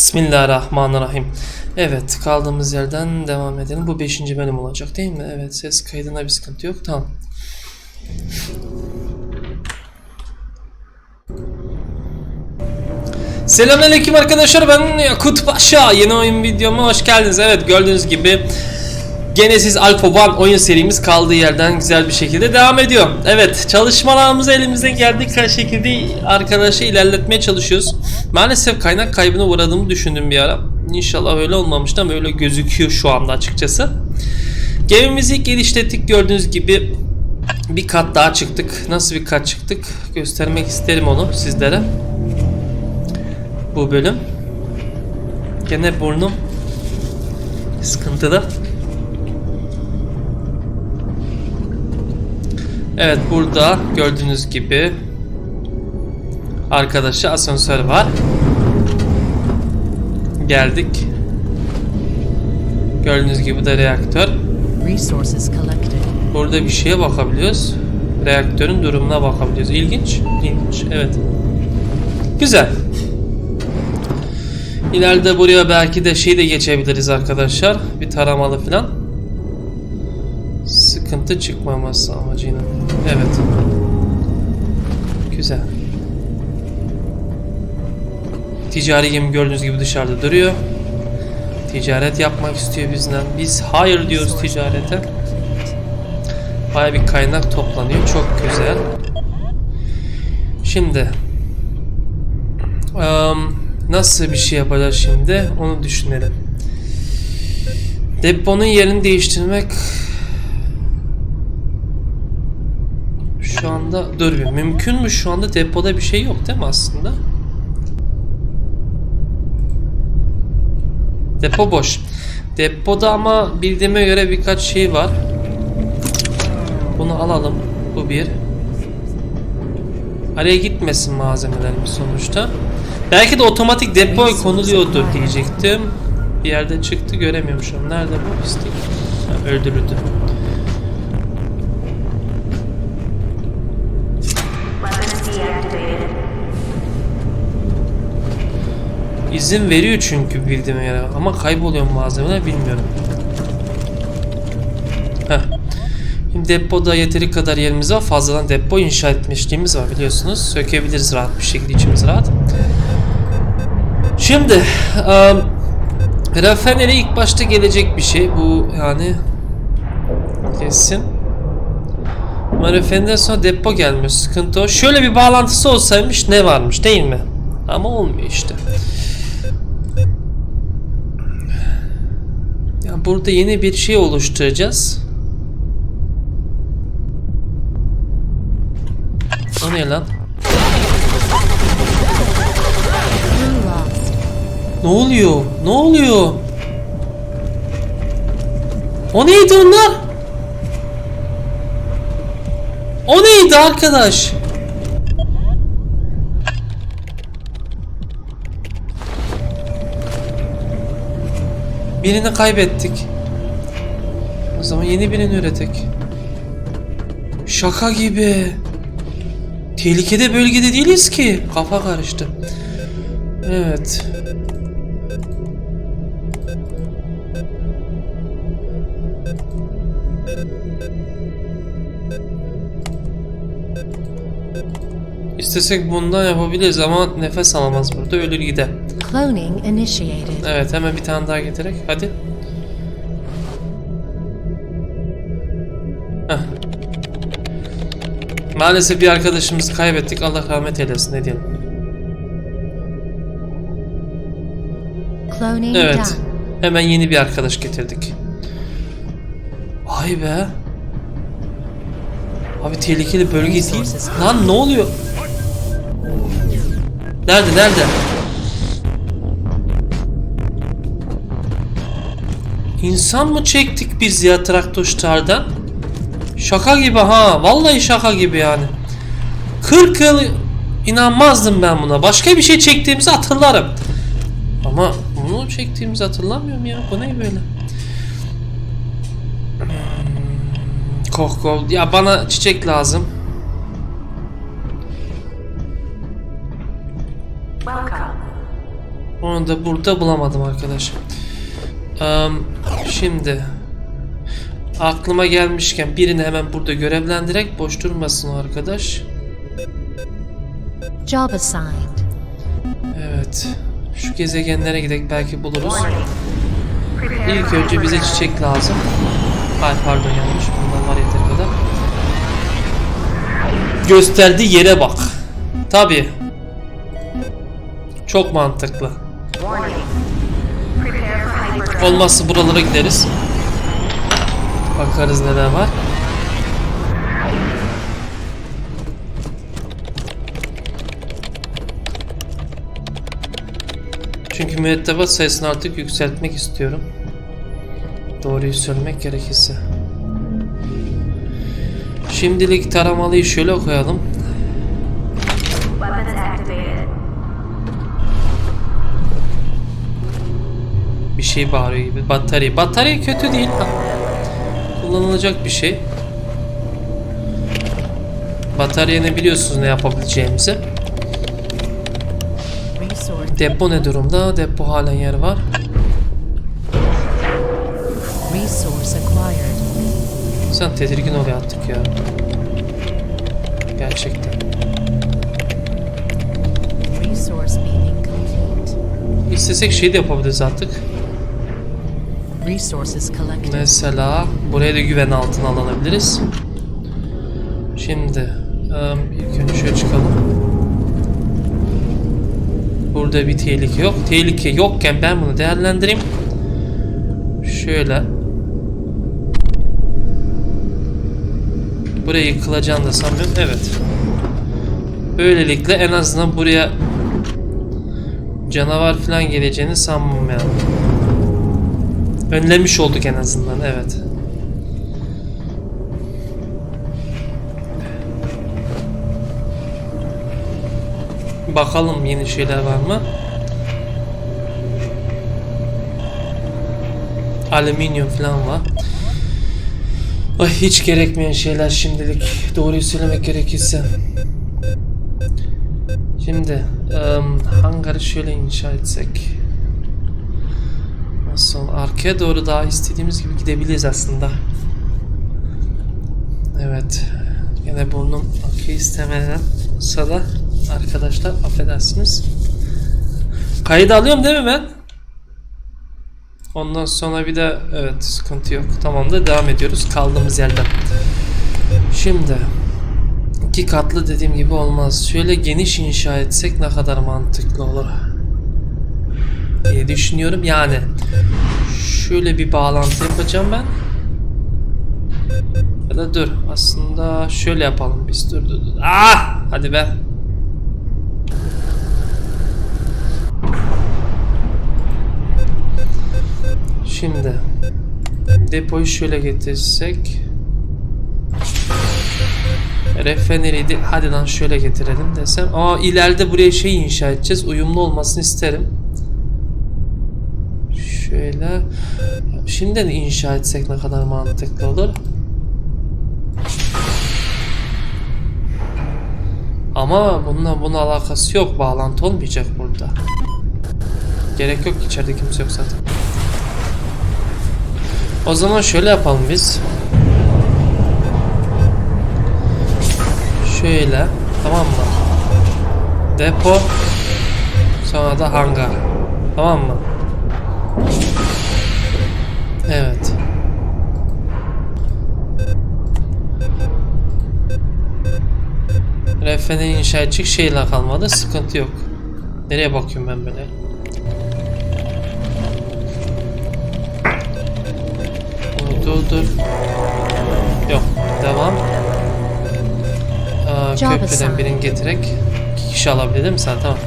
Bismillahirrahmanirrahim. Evet kaldığımız yerden devam edelim. Bu 5. bölüm olacak değil mi? Evet ses kaydına bir sıkıntı yok. Tamam. Selamünaleyküm arkadaşlar ben Yakut Paşa. Yeni oyun videoma hoş geldiniz. Evet gördüğünüz gibi Genesis Alpha One oyun serimiz kaldığı yerden güzel bir şekilde devam ediyor. Evet çalışmalarımızı elimizden geldiği şekilde arkadaşı ilerletmeye çalışıyoruz. Maalesef kaynak kaybına uğradığımı düşündüm bir ara. İnşallah öyle olmamıştı ama öyle gözüküyor şu anda açıkçası. Gemimizi geliştirdik gördüğünüz gibi bir kat daha çıktık. Nasıl bir kat çıktık göstermek isterim onu sizlere. Bu bölüm. Gene burnum sıkıntılı. Evet burada gördüğünüz gibi arkadaşı asansör var. Geldik. Gördüğünüz gibi da reaktör. Burada bir şeye bakabiliyoruz. Reaktörün durumuna bakabiliyoruz. İlginç. İlginç. Evet. Güzel. İleride buraya belki de şey de geçebiliriz arkadaşlar. Bir taramalı falan. Sıkıntı çıkmaması amacıyla. Evet. Güzel. Ticari gemi gördüğünüz gibi dışarıda duruyor. Ticaret yapmak istiyor bizden. Biz hayır diyoruz ticarete. Baya bir kaynak toplanıyor. Çok güzel. Şimdi nasıl bir şey yapacağız şimdi? Onu düşünelim. Deponun yerini değiştirmek şu anda dur bir mümkün mü şu anda depoda bir şey yok değil mi aslında? Depo boş. Depoda ama bildiğime göre birkaç şey var. Bunu alalım. Bu bir. Araya gitmesin malzemelerimiz sonuçta. Belki de otomatik depoya konuluyordur diyecektim. Bir yerde çıktı göremiyorum şu an. Nerede bu pislik? Ha, öldürüldü. İzin veriyor çünkü bildiğime göre ama kayboluyor malzemeler bilmiyorum. Heh. Şimdi depoda yeteri kadar yerimiz var. Fazladan depo inşa etmişliğimiz var biliyorsunuz. Sökebiliriz rahat bir şekilde içimiz rahat. Şimdi um, rafineri ilk başta gelecek bir şey. Bu yani kesin. Ama rafineriden sonra depo gelmiyor. Sıkıntı o. Şöyle bir bağlantısı olsaymış ne varmış değil mi? Ama olmuyor işte. Burada yeni bir şey oluşturacağız. O ne lan? Ne oluyor? Ne oluyor? O neydi onlar? O neydi arkadaş? Birini kaybettik. O zaman yeni birini üretek. Şaka gibi. Tehlikede bölgede değiliz ki. Kafa karıştı. Evet. İstesek bundan yapabiliriz ama nefes alamaz burada ölür gider. Cloning initiated. Evet hemen bir tane daha getirerek hadi. Heh. Maalesef bir arkadaşımızı kaybettik. Allah rahmet eylesin ne diyelim. Cloning Evet. done. Hemen yeni bir arkadaş getirdik. Vay be. Abi tehlikeli bölge değil. Lan ne oluyor? Nerede nerede? İnsan mı çektik biz ya traktoşlardan? Şaka gibi ha. Vallahi şaka gibi yani. 40 yıl inanmazdım ben buna. Başka bir şey çektiğimizi hatırlarım. Ama bunu çektiğimizi hatırlamıyorum ya. Bu ne böyle? Hmm, koh. Ya bana çiçek lazım. Onu da burada bulamadım arkadaş. Am, şimdi aklıma gelmişken birini hemen burada görevlendirerek boş durmasın o arkadaş. Job assigned. Evet. Şu gezegenlere gidelim belki buluruz. İlk önce bize çiçek lazım. Ay pardon yanlış. Bundan var yeter kadar. Gösterdiği yere bak. Tabi. Çok mantıklı. Olmazsa buralara gideriz. Bakarız neler var. Çünkü mürettebat sayısını artık yükseltmek istiyorum. Doğruyu söylemek gerekirse. Şimdilik taramalıyı şöyle koyalım. Bir şey bağırıyor gibi. Batarya. Batarya kötü değil. Kullanılacak bir şey. Batarya ne biliyorsunuz ne yapabileceğimizi. Depo ne durumda? Depo halen yer var. Sen tedirgin oluyor artık ya. Gerçekten. İstesek şey de yapabiliriz artık. Mesela buraya da güven altına alınabiliriz. Şimdi em, ilk önce şöyle çıkalım. Burada bir tehlike yok. Tehlike yokken ben bunu değerlendireyim. Şöyle. Buraya yıkılacağını da sanmıyorum. Evet. Böylelikle en azından buraya canavar falan geleceğini sanmıyorum. Önlemiş olduk en azından evet. Bakalım yeni şeyler var mı? Alüminyum falan var. Ay hiç gerekmeyen şeyler şimdilik. Doğruyu söylemek gerekirse. Şimdi em, hangarı şöyle inşa etsek. Nasıl? Arkaya doğru daha istediğimiz gibi gidebiliriz aslında. Evet. Yine burnum akü istemeden olsa da arkadaşlar affedersiniz. Kaydı alıyorum değil mi ben? Ondan sonra bir de evet sıkıntı yok. Tamam da devam ediyoruz kaldığımız yerden. Şimdi iki katlı dediğim gibi olmaz. Şöyle geniş inşa etsek ne kadar mantıklı olur diye düşünüyorum. Yani şöyle bir bağlantı yapacağım ben. Ya da dur aslında şöyle yapalım biz dur dur dur. Ah hadi be. Şimdi depoyu şöyle getirsek Refinery'i de hadi lan şöyle getirelim desem. Aa ileride buraya şey inşa edeceğiz. Uyumlu olmasını isterim. Şöyle şimdiden inşa etsek ne kadar mantıklı olur. Ama bununla bunun alakası yok. Bağlantı olmayacak burada. Gerek yok içeride kimse yok zaten. O zaman şöyle yapalım biz. Şöyle. Tamam mı? Depo. Sonra da hangar. Tamam mı? Evet. Refene inşa edecek şeyler kalmadı. Sıkıntı yok. Nereye bakıyorum ben böyle? Dur dur. Yok. Devam. Aa, köprüden birini getirerek iki kişi alabilir değil mi sen? Tamam.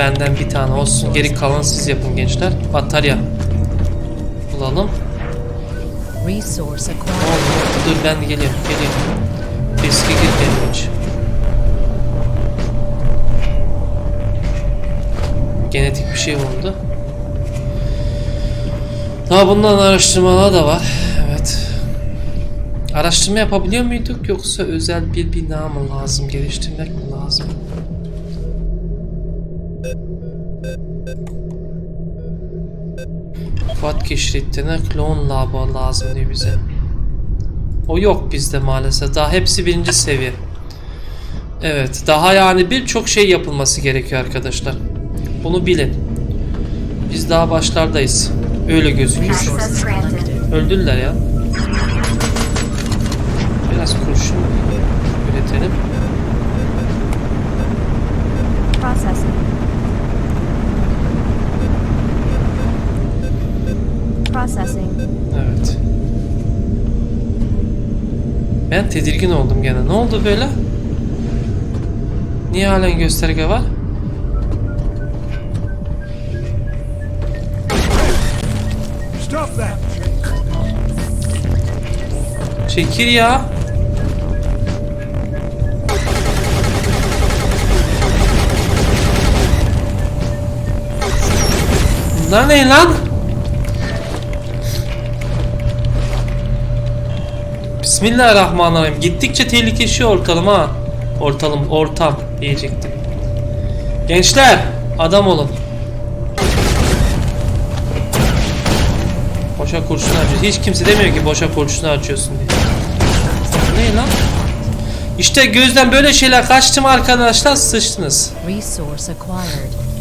Benden bir tane olsun. Geri kalan siz yapın gençler. Batarya. Bulalım. Resource acquired. Dur ben geliyorum. Geliyorum. Riske girmeyelim hiç. Genetik bir şey bulundu. Daha bundan araştırmalar da var. Evet. Araştırma yapabiliyor muyduk yoksa özel bir bina mı lazım, geliştirmek mi lazım? Fuat keşfettiğine klon labo lazım diyor bize. O yok bizde maalesef. Daha hepsi birinci seviye. Evet, daha yani birçok şey yapılması gerekiyor arkadaşlar. Bunu bilin. Biz daha başlardayız. Öyle gözüküyor. Öldüler ya. Biraz kurşun üretelim. Processing. Processing. Evet. Ben tedirgin oldum gene. Ne oldu böyle? Niye halen gösterge var? Stop that! Çekil ya. Bunlar ne lan? Bismillahirrahmanirrahim. Gittikçe tehlikeleşiyor ortalım ha. Ortalım, ortam diyecektim. Gençler, adam olun. Boşa kurşun harcıyorsun. Hiç kimse demiyor ki boşa kurşun harcıyorsun diye. Ne lan? İşte gözden böyle şeyler kaçtım arkadaşlar sıçtınız.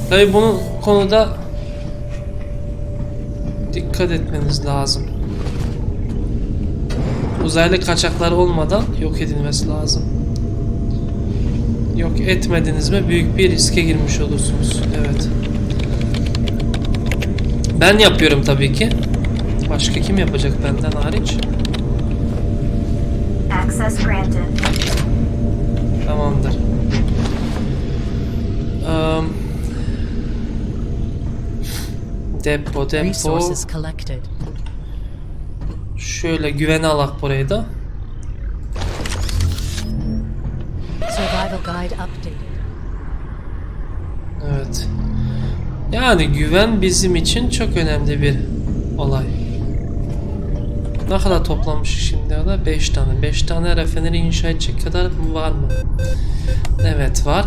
Tabi bunun konuda dikkat etmeniz lazım. Uzaylı kaçaklar olmadan yok edilmesi lazım. Yok etmediniz mi büyük bir riske girmiş olursunuz. Evet. Ben yapıyorum tabii ki. Başka kim yapacak benden hariç? Access granted. Tamamdır. Eee, depo depo. Resources collected. Şöyle güvene alak burayı da. Evet. Yani güven bizim için çok önemli bir olay. Ne kadar toplamış şimdi o da? 5 tane. 5 tane rafineri inşa edecek kadar var mı? Evet var.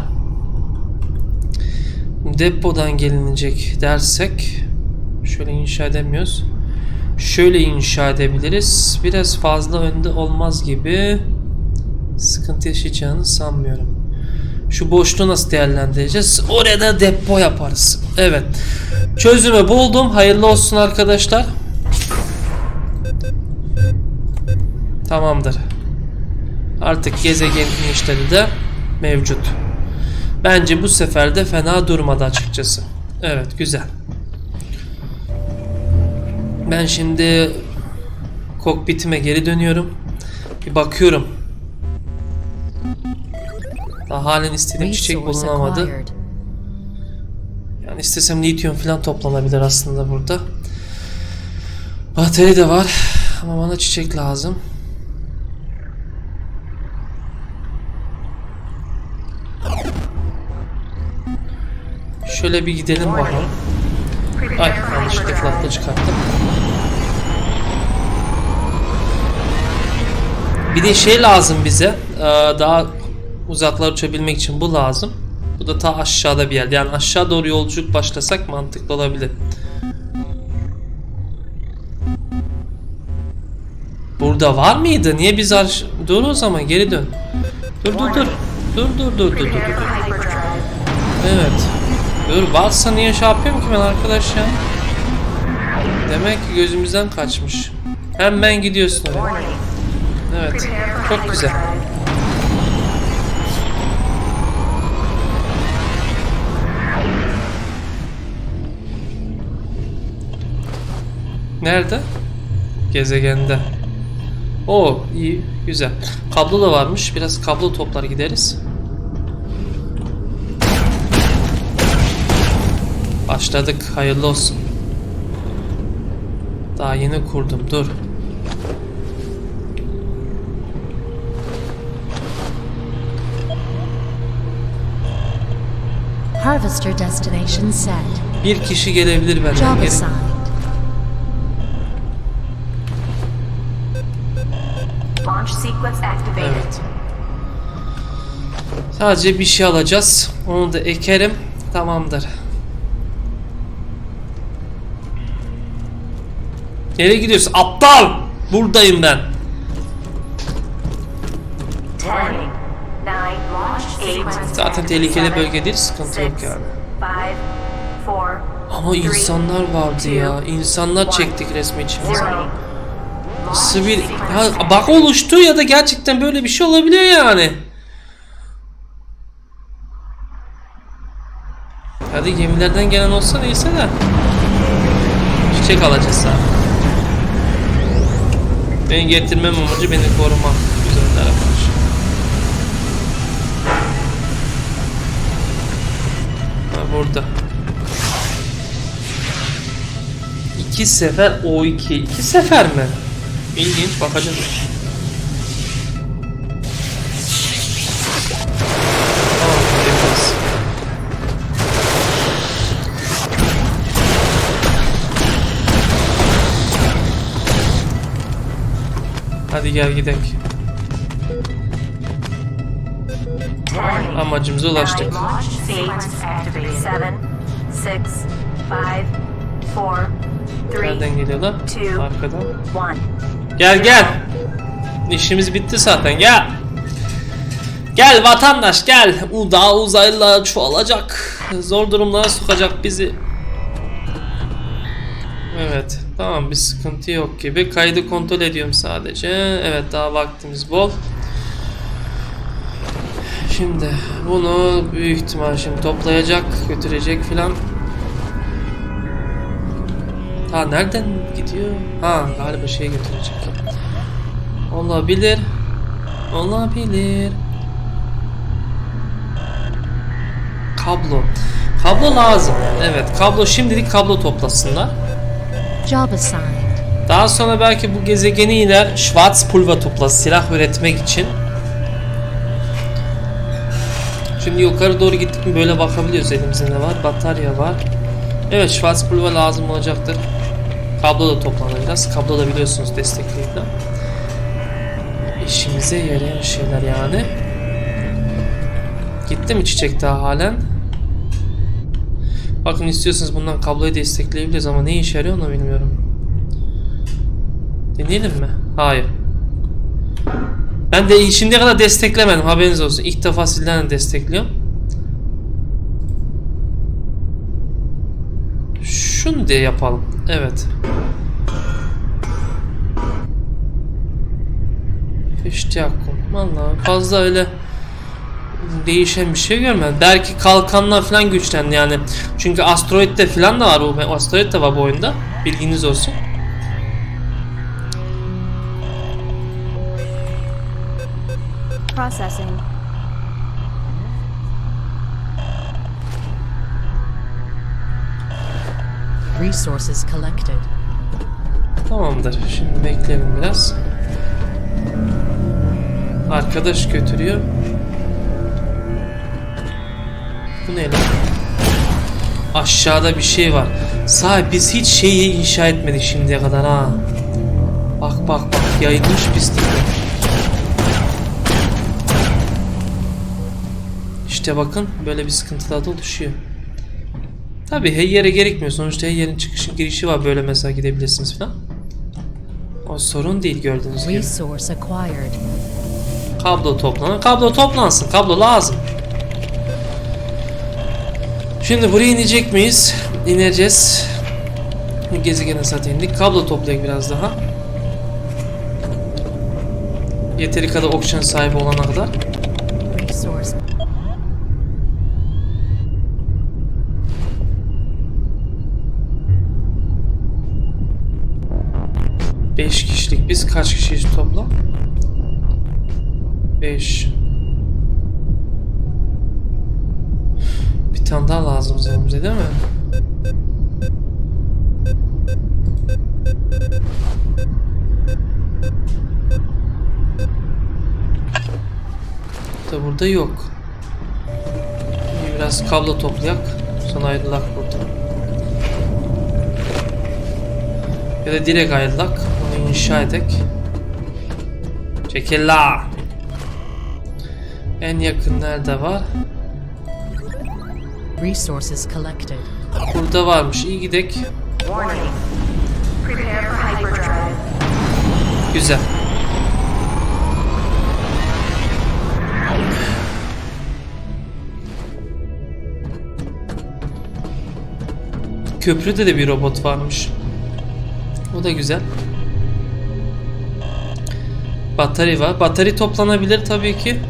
Depodan gelinecek dersek şöyle inşa edemiyoruz. Şöyle inşa edebiliriz. Biraz fazla önde olmaz gibi. Sıkıntı yaşayacağını sanmıyorum. Şu boşluğu nasıl değerlendireceğiz? Oraya da depo yaparız. Evet. Çözümü buldum. Hayırlı olsun arkadaşlar. Tamamdır. Artık gezegen inişleri de mevcut. Bence bu sefer de fena durmadı açıkçası. Evet güzel. Ben şimdi kokpitime geri dönüyorum. Bir bakıyorum. Daha halen istediğim çiçek bulunamadı. Yani istesem lityum falan toplanabilir aslında burada. Batarya da var ama bana çiçek lazım. Şöyle bir gidelim bakalım. Ay yanlışlıkla çıkarttım. Bir de şey lazım bize. Ee, daha uzaklara uçabilmek için bu lazım. Bu da ta aşağıda bir yerde. Yani aşağı doğru yolculuk başlasak mantıklı olabilir. Burada var mıydı? Niye biz arş... Dur o zaman geri dön. Dur dur dur. Dur dur dur dur dur dur. Evet. Dur varsa niye şey yapıyorum ki ben arkadaş ya? Demek ki gözümüzden kaçmış. Hemen gidiyorsun oraya. Evet. Çok güzel. Nerede? Gezegende. O iyi, güzel. Kablo da varmış. Biraz kablo toplar gideriz. Başladık. Hayırlı olsun. Daha yeni kurdum. Dur. Harvester destination set. Bir kişi gelebilir benden geri. assigned. Launch Launch sequence activated. Evet. Sadece bir şey alacağız. Onu da ekerim. Tamamdır. Nereye gidiyorsun? Aptal! Buradayım ben. Zaten tehlikeli bölge değil, sıkıntı yok yani. 5, 4, Ama insanlar vardı ya. İnsanlar çektik resmi içimize. 0. Nasıl bir... Ya bak oluştu ya da gerçekten böyle bir şey olabiliyor yani. Hadi gemilerden gelen olsa neyse de. Çiçek alacağız sadece. Beni getirmem amacı beni koruma. Ha burada. İki sefer O2. İki sefer mi? İlginç bakacağız. Hadi gel gidelim. Amacımıza ulaştık. 7, 6, 5, 4, 3, Nereden geliyorlar? two. Arkadan. 1. Gel gel. İşimiz bitti zaten gel. Gel vatandaş gel. U daha uzaylılar çoğalacak. Zor durumlara sokacak bizi. Evet. Tamam bir sıkıntı yok gibi. Kaydı kontrol ediyorum sadece. Evet daha vaktimiz bol. Şimdi bunu büyük ihtimal şimdi toplayacak, götürecek filan. Ha nereden gidiyor? Ha galiba şey götürecek. Olabilir. Olabilir. Kablo. Kablo lazım. Evet kablo şimdilik kablo toplasınlar. Job assigned. Daha sonra belki bu gezegeni iner Schwarzpulver toplasın silah üretmek için. Şimdi yukarı doğru gittik mi böyle bakabiliyoruz elimizde ne var? Batarya var. Evet Schwarzpulver lazım olacaktır. Kablo da toplanacağız. Kablo da biliyorsunuz destekleyici. İşimize yarayan şeyler yani. Gitti mi çiçek daha halen? Bakın istiyorsanız bundan kabloyu destekleyebiliriz ama ne işe yarıyor onu bilmiyorum. Deneyelim mi? Hayır. Ben de şimdiye kadar desteklemedim haberiniz olsun. İlk defa sizden de destekliyorum. Şunu diye yapalım. Evet. İşte yakın. Vallahi fazla öyle değişen bir şey görmedim. Belki kalkanlar falan güçlendi yani. Çünkü asteroid de falan da var. O asteroid de var bu oyunda. Bilginiz olsun. Processing. Resources collected. Tamamdır. Şimdi bekleyelim biraz. Arkadaş götürüyor. Bu ne lan? Aşağıda bir şey var. Sahi biz hiç şeyi inşa etmedik şimdiye kadar ha. Bak bak bak yayılmış pislik. İşte bakın böyle bir sıkıntılar da oluşuyor. Tabi her yere gerekmiyor. Sonuçta her yerin çıkışı girişi var. Böyle mesela gidebilirsiniz falan. O sorun değil gördüğünüz gibi. Kablo toplanır. Kablo toplansın. Kablo lazım. Şimdi buraya inecek miyiz? İneceğiz. Gezegene zaten indik. Kablo toplayalım biraz daha. Yeteri kadar oksijen sahibi olana kadar. Tane daha lazım bize değil mi? Da burada yok. Bir Biraz kablo toplayak. Sonra ayrılak buradan. Ya da direkt ayrılak. Onu inşa edek. Çekil la. En yakın nerede var? Resources collected. Burada varmış. İyi gidek. Güzel. Köprüde de bir robot varmış. O da güzel. Batarya var. Batarya toplanabilir tabii ki.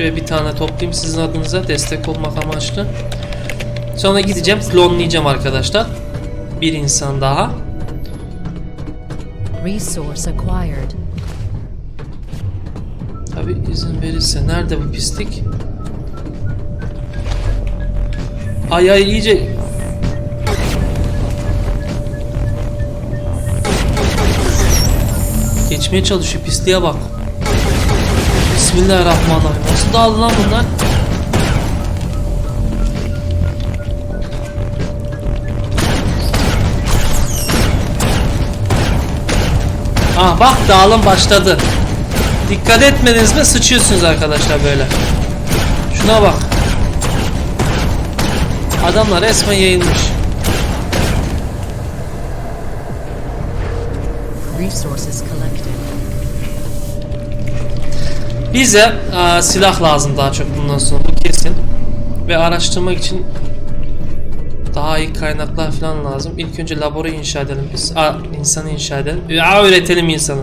Şöyle bir tane toplayayım sizin adınıza destek olmak amaçlı. Sonra gideceğim klonlayacağım arkadaşlar. Bir insan daha. Resource acquired. Tabi izin verirse. Nerede bu pislik? Ay ay iyice... Geçmeye çalışıyor pisliğe bak. Bismillahirrahmanirrahim. Nasıl dağıldı lan bunlar? Ah bak dağılım başladı. Dikkat etmediniz mi sıçıyorsunuz arkadaşlar böyle. Şuna bak. Adamlar resmen yayılmış. Resources collected. Bize aa, silah lazım daha çok bundan sonra bu kesin. Ve araştırmak için daha iyi kaynaklar falan lazım. İlk önce laboru inşa edelim biz. Aa, insanı inşa edelim. Ya üretelim insanı.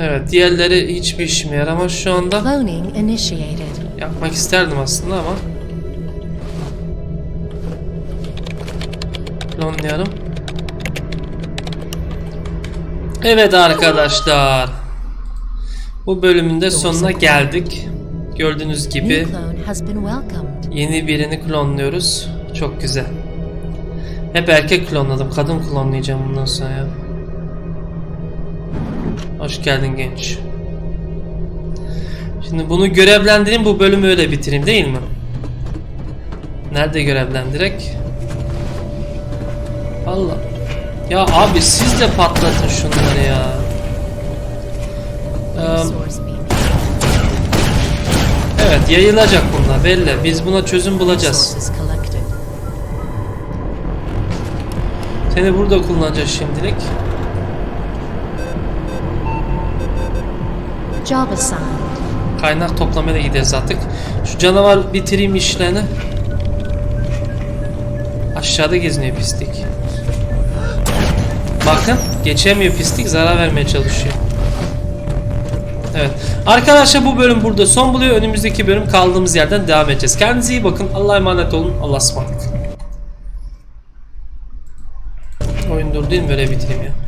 Evet diğerleri hiçbir işime yaramaz şu anda. Cloning initiated. Yapmak isterdim aslında ama. Klonlayalım. Evet arkadaşlar. Bu bölümün de sonuna geldik. Gördüğünüz gibi yeni birini klonluyoruz. Çok güzel. Hep erkek klonladım. Kadın klonlayacağım bundan sonra ya. Hoş geldin genç. Şimdi bunu görevlendireyim bu bölümü öyle bitireyim değil mi? Nerede görevlendirek? Allah. Ya abi siz de patlatın şunları ya. Evet yayılacak bunlar belli. Biz buna çözüm bulacağız. Seni burada kullanacağız şimdilik. Job. Kaynak toplamaya da gideriz artık. Şu canavar bitireyim işlerini. Aşağıda geziniyor pislik. Bakın geçemiyor pislik zarar vermeye çalışıyor. Evet. Arkadaşlar bu bölüm burada son buluyor. Önümüzdeki bölüm kaldığımız yerden devam edeceğiz. Kendinize iyi bakın. Allah'a emanet olun. Allah'a ısmarladık. Oyun dur? Böyle bitireyim ya.